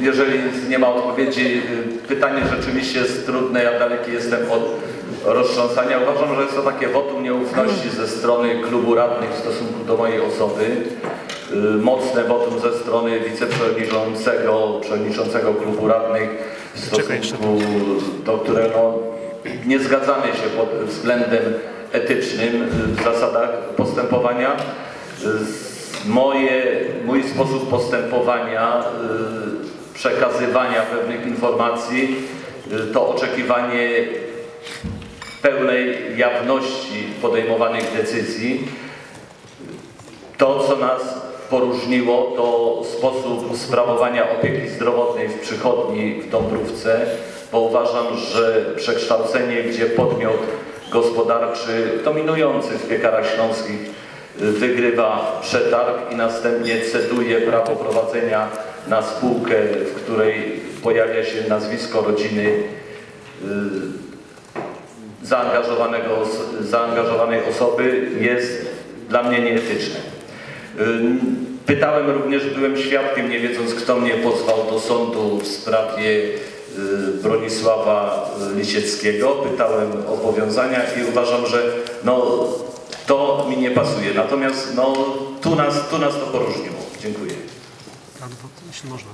jeżeli nie ma odpowiedzi, y, pytanie rzeczywiście jest trudne, ja daleki jestem od roztrząsania. Uważam, że jest to takie wotum nieufności ze strony klubu radnych w stosunku do mojej osoby. Y, Mocne wotum ze strony wiceprzewodniczącego, przewodniczącego klubu radnych w stosunku do którego nie zgadzamy się pod względem etycznym y, w zasadach postępowania. Moje, mój sposób postępowania, przekazywania pewnych informacji to oczekiwanie pełnej jawności podejmowanych decyzji. To, co nas poróżniło, to sposób sprawowania opieki zdrowotnej w przychodni w Dąbrówce, bo uważam, że przekształcenie, gdzie podmiot gospodarczy dominujący w piekarach śląskich wygrywa przetarg i następnie ceduje prawo prowadzenia na spółkę, w której pojawia się nazwisko rodziny y, zaangażowanego, zaangażowanej osoby jest dla mnie nieetyczne. Ym, Pytałem również, byłem świadkiem, nie wiedząc kto mnie pozwał do sądu w sprawie y, Bronisława Lisieckiego. Pytałem o powiązania i uważam, że no, to mi nie pasuje. Natomiast no, tu, nas, tu nas to poróżniło. Dziękuję. Надо было, значит, можно.